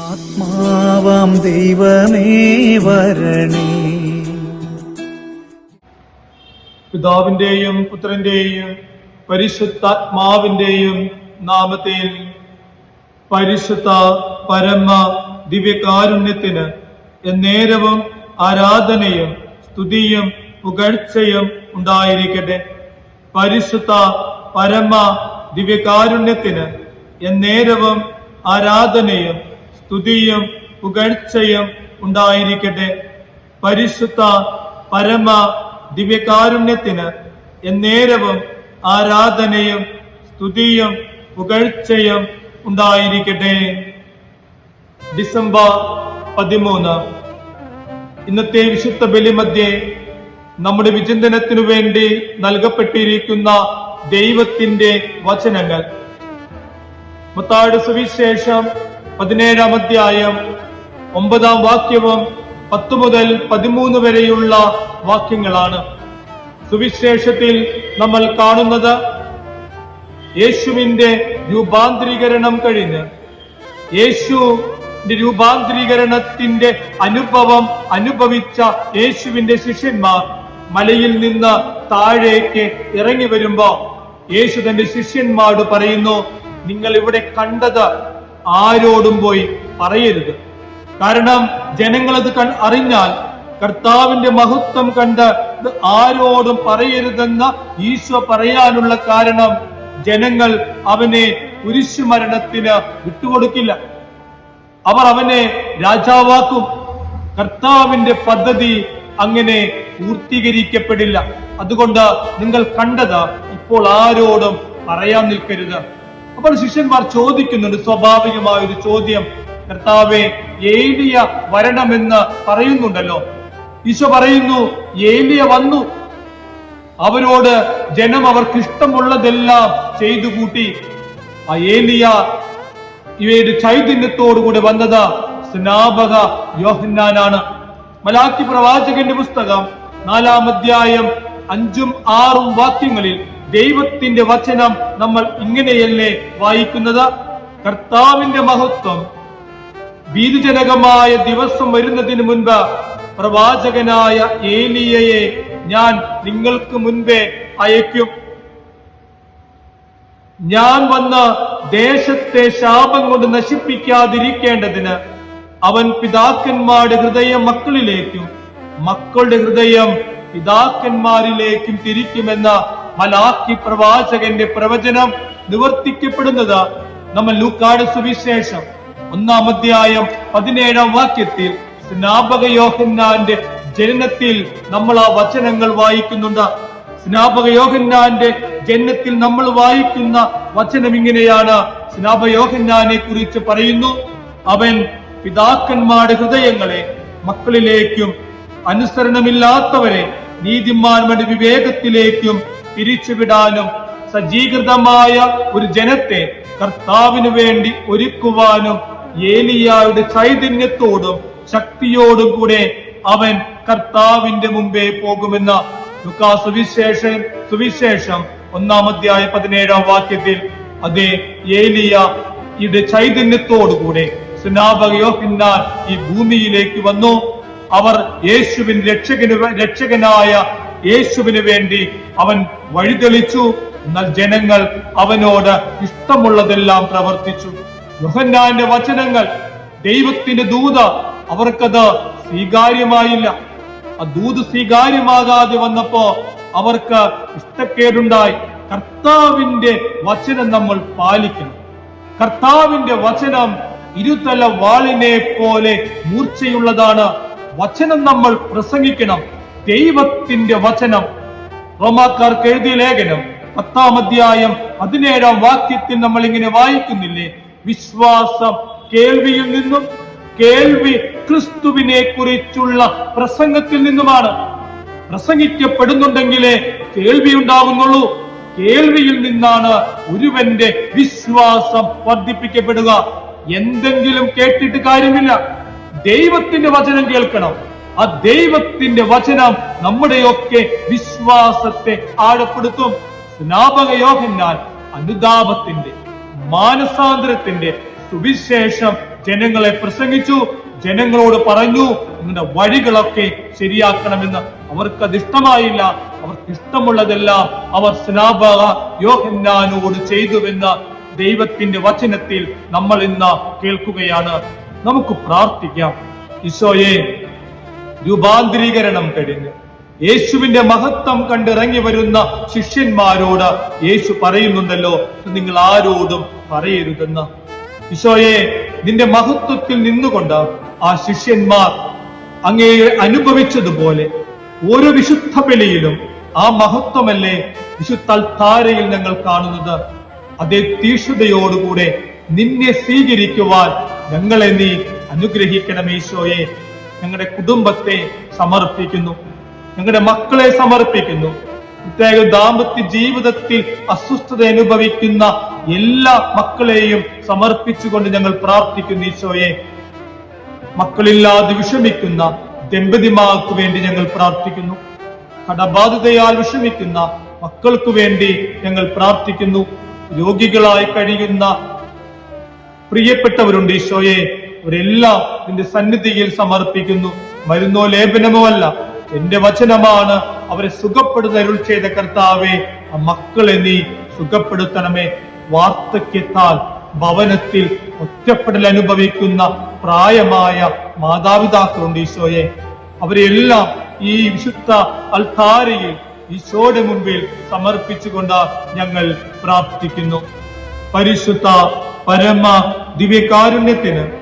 ആത്മാവാം ദൈവമേ വരണേ. പിതാവിന്റെയും പുത്രന്റെയും പരിശുദ്ധാത്മാവിന്റെയും നാമത്തിൽ പരിശുദ്ധ പരമ ദിവ്യകാരുണ്യത്തിന് എന്നേരവും ആരാധനയും സ്തുതിയും പുകഴ്ചയും ഉണ്ടായിരിക്കട്ടെ. പരിശുദ്ധ പരമ ദിവ്യകാരുണ്യത്തിന് എന്നേരവും ആരാധനയും സ്തുതിയും പുകഴ്ചയും ഉണ്ടായിരിക്കട്ടെ. പരിശുദ്ധ പരമ ദിവ്യകാരുണ്യത്തിന് എന്നേരവും ആരാധനയും സ്തുതിയും പുകഴ്ചയും ഉണ്ടായിരിക്കട്ടെ. ഡിസംബർ പതിമൂന്ന്. ഇന്നത്തെ വിശുദ്ധ ബലിമധ്യേ നമ്മുടെ വിചിന്തനത്തിനു വേണ്ടി നൽകപ്പെട്ടിരിക്കുന്ന ദൈവത്തിന്റെ വചനങ്ങൾ. മുത്താട് സുവിശേഷം പതിനേഴാം അധ്യായം ഒമ്പതാം വാക്യവും പത്ത് മുതൽ പതിമൂന്ന് വരെയുള്ള വാക്യങ്ങളാണ്. സുവിശേഷത്തിൽ നമ്മൾ കാണുന്നത് യേശുവിന്റെ രൂപാന്തരീകരണം കഴിഞ്ഞ് യേശു രൂപാന്തരീകരണത്തിന്റെ അനുഭവം അനുഭവിച്ച യേശുവിന്റെ ശിഷ്യന്മാർ മലയിൽ നിന്ന് താഴേക്ക് ഇറങ്ങി വരുമ്പോ യേശു തന്റെ ശിഷ്യന്മാരോട് പറയുന്നു നിങ്ങൾ ഇവിടെ കണ്ടത് ആരോടും പോയി പറയരുത്. കാരണം ജനങ്ങളത് കൺ അറിഞ്ഞാൽ കർത്താവിന്റെ മഹത്വം കണ്ട് ഇത് ആരോടും പറയരുതെന്ന് ഈശോ പറയാനുള്ള കാരണം ജനങ്ങൾ അവനെ കുരിശുമരണത്തിന് വിട്ടുകൊടുക്കില്ല. അവർ അവനെ രാജാവാക്കും. കർത്താവിന്റെ പദ്ധതി അങ്ങനെ പൂർത്തീകരിക്കപ്പെടില്ല. അതുകൊണ്ട് നിങ്ങൾ കണ്ടത് ഇപ്പോൾ ആരോടും പറയാൻ നിൽക്കരുത്. അപ്പോൾ ശിഷ്യന്മാർ ചോദിക്കുന്നുണ്ട് സ്വാഭാവികമായ ഒരു ചോദ്യം. കർത്താവെ ഏലിയ വരണമെന്ന് പറയുന്നുണ്ടല്ലോ. ഈശോ പറയുന്നു ഏലിയ വന്നു. അവരോട് ജനം അവർക്ക് ഇഷ്ടമുള്ളതെല്ലാം ചെയ്തു കൂട്ടി. ആ ഏലിയ ഇവയുടെ ചൈതന്യത്തോടുകൂടി വന്നത് സ്നാപക യോഹന്നാനാണ്. മലാക്കി പ്രവാചകന്റെ പുസ്തകം നാലാം അധ്യായം അഞ്ചും ആറും വാക്യങ്ങളിൽ ദൈവത്തിന്റെ വചനം നമ്മൾ ഇങ്ങനെയല്ലേ വായിക്കുന്നത്? കർത്താവിന്റെ മഹത്വം. ഭീതിജനകമായ ദിവസം വരുന്നതിന് മുൻപ് പ്രവാചകനായ ഏലിയയെ ഞാൻ നിങ്ങൾക്ക് മുൻപേ അയക്കും. ഞാൻ വന്ന് ദേശത്തെ ശാപം കൊണ്ട് നശിപ്പിക്കാതിരിക്കേണ്ടതിന് അവൻ പിതാക്കന്മാരുടെ ഹൃദയം മക്കളിലേക്കും മക്കളുടെ ഹൃദയം പിതാക്കന്മാരിലേക്കും തിരിക്കുമെന്ന മലാക്കി പ്രവാചകന്റെ പ്രവചനം നിവർത്തിക്കപ്പെടുന്നത് നമ്മൾ ലൂക്കാട് സുവിശേഷം ഒന്നാം അധ്യായം പതിനേഴാം വാക്യത്തിൽ സ്നാപക യോഹന്നാന്റെ ജനനത്തിൽ നമ്മൾ ആ വചനങ്ങൾ വായിക്കുന്നുണ്ട്. സ്നാപക യോഹന്നാന്റെ ജനനത്തിൽ നമ്മൾ വായിക്കുന്ന വചനം ഇങ്ങനെയാണ്. സ്നാപക യോഹന്നാനെ കുറിച്ച് പറയുന്നു അവൻ പിതാക്കന്മാരുടെ ഹൃദയങ്ങളെ മക്കളിലേക്കും അനുസരണമില്ലാത്തവരെ നീതിമാന്മാരുടെ വിവേകത്തിലേക്കും പിരിച്ചുവിടാനും സജ്ജീകൃതമായ ഒരു ജനത്തെ കർത്താവിന് വേണ്ടി ഒരുക്കുവാനും ഏലിയായുടെ ചൈതന്യത്തോടും ശക്തിയോടും കൂടെ അവൻ കർത്താവിന്റെ മുമ്പേ പോകുമെന്ന സുവിശേഷം സുവിശേഷം ഒന്നാം അധ്യായ പതിനേഴാം വാക്യത്തിൽ അതെ ഏലിയ ഇത് ചൈതന്യത്തോടുകൂടെ സ്നാപക യോഹന്നാൻ ഈ ഭൂമിയിലേക്ക് വന്നു. അവർ യേശുവിൻ രക്ഷകന് രക്ഷകനായ യേശുവിന് വേണ്ടി അവൻ വഴിതെളിച്ചു. എന്നാൽ ജനങ്ങൾ അവനോട് ഇഷ്ടമുള്ളതെല്ലാം പ്രവർത്തിച്ചു. യോഹന്നാന്റെ വചനങ്ങൾ ദൈവത്തിന്റെ ദൂത അവർക്കത് സ്വീകാര്യമായില്ല. ആ ദൂത് സ്വീകാര്യമാകാതെ വന്നപ്പോ അവർക്ക് ഇഷ്ടക്കേടുണ്ടായി. കർത്താവിന്റെ വചനം നമ്മൾ പാലിക്കണം. കർത്താവിന്റെ വചനം ഇരുതല വാളിനെ പോലെ മൂർച്ചയുള്ളതാണ്. വചനം നമ്മൾ പ്രസംഗിക്കണം. ദൈവത്തിന്റെ വചനം റോമാക്കാർക്ക് എഴുതിയ ലേഖനം പത്താം അധ്യായം പതിനേഴാം വാക്യത്തിൽ നമ്മൾ ഇങ്ങനെ വായിക്കുന്നില്ലേ? വിശ്വാസം കേൾവിയിൽ നിന്നും കേൾവി ക്രിസ്തുവിനെ കുറിച്ചുള്ള പ്രസംഗത്തിൽ നിന്നുമാണ്. പ്രസംഗിക്കപ്പെടുന്നുണ്ടെങ്കിലേ കേൾവി ഉണ്ടാകുന്നുള്ളൂ. കേൾവിയിൽ നിന്നാണ് ഒരുവന്റെ വിശ്വാസം വർദ്ധിപ്പിക്കപ്പെടുക. എന്തെങ്കിലും കേട്ടിട്ട് കാര്യമില്ല. ദൈവത്തിന്റെ വചനം കേൾക്കണം. ആ ദൈവത്തിന്റെ വചനം നമ്മുടെയൊക്കെ വിശ്വാസത്തെ ആഴപ്പെടുത്തും. സ്നാപക യോഹന്നാൻ അനുതാപത്തിന്റെ മാനസാന്തരത്തിന്റെ സുവിശേഷം ജനങ്ങളെ പ്രസംഗിച്ചു. ജനങ്ങളോട് പറഞ്ഞു നിങ്ങളുടെ വഴികളൊക്കെ ശരിയാക്കണമെന്ന് അവർക്ക് ഇഷ്ടമായില്ല അവർക്ക് ഇഷ്ടമുള്ളതെല്ലാം അവർ സ്നാപക യോഹന്നാനോട് ചെയ്തുവെന്ന് ദൈവത്തിന്റെ വചനത്തിൽ നമ്മൾ ഇന്ന് കേൾക്കുകയാണ്. നമുക്ക് പ്രാർത്ഥിക്കാം. ഈശോയെ രൂപാന്തരീകരണം കഴിഞ്ഞ്. യേശുവിന്റെ മഹത്വം കണ്ടിറങ്ങി വരുന്ന ശിഷ്യന്മാരോട് യേശു പറയുന്നുണ്ടല്ലോ നിങ്ങൾ ആരോടും പറയരുതെന്ന്. ഈശോയെ നിന്റെ മഹത്വത്തിൽ നിന്നുകൊണ്ട് ആ ശിഷ്യന്മാർ അങ്ങേ അനുഭവിച്ചതുപോലെ ഓരോ വിശുദ്ധ ബലിയിലും ആ മഹത്വമല്ലേ വിശുദ്ധ താരയിൽ ഞങ്ങൾ കാണുന്നത്? അതേ തീഷ്ണതയോടുകൂടെ നിന്നെ സ്വീകരിക്കുവാൻ ഞങ്ങളെ നീ അനുഗ്രഹിക്കണം ഈശോയെ. ഞങ്ങളുടെ കുടുംബത്തെ സമർപ്പിക്കുന്നു. ഞങ്ങളുടെ മക്കളെ സമർപ്പിക്കുന്നു. പ്രത്യേക ദാമ്പത്യ ജീവിതത്തിൽ അസ്വസ്ഥത അനുഭവിക്കുന്ന എല്ലാ മക്കളെയും സമർപ്പിച്ചുകൊണ്ട് ഞങ്ങൾ പ്രാർത്ഥിക്കുന്നു ഈശോയെ. മക്കളില്ലാതെ വിഷമിക്കുന്ന ദമ്പതിമാർക്ക് വേണ്ടി ഞങ്ങൾ പ്രാർത്ഥിക്കുന്നു. കടബാധിതയാൽ വിഷമിക്കുന്ന മക്കൾക്ക് വേണ്ടി ഞങ്ങൾ പ്രാർത്ഥിക്കുന്നു. രോഗികളായി കഴിയുന്ന പ്രിയപ്പെട്ടവരുണ്ട് ഈശോയെ. അവരെല്ലാം നിന്റെ സന്നിധിയിൽ സമർപ്പിക്കുന്നു. മരുന്നോ ലേപനമോ അല്ല. എന്റെ വചനമാണ് അവരെ സുഖപ്പെടുന്ന അരുൾ ചെയ്ത കർത്താവെ ആ മക്കളെ നീ സുഖപ്പെടുത്തണമേ. വാർദ്ധക്യത്താൽ ഭവനത്തിൽ ഒറ്റപ്പെടൽ അനുഭവിക്കുന്ന പ്രായമായ മാതാപിതാക്കളുണ്ട് ഈശോയെ. അവരെല്ലാം ഈ വിശുദ്ധ അൽത്താരയിൽ ഈശോയുടെ മുമ്പിൽ സമർപ്പിച്ചുകൊണ്ട് ഞങ്ങൾ പ്രാർത്ഥിക്കുന്നു. പരിശുദ്ധ പരമ ദിവ്യകാരുണ്യത്തിന്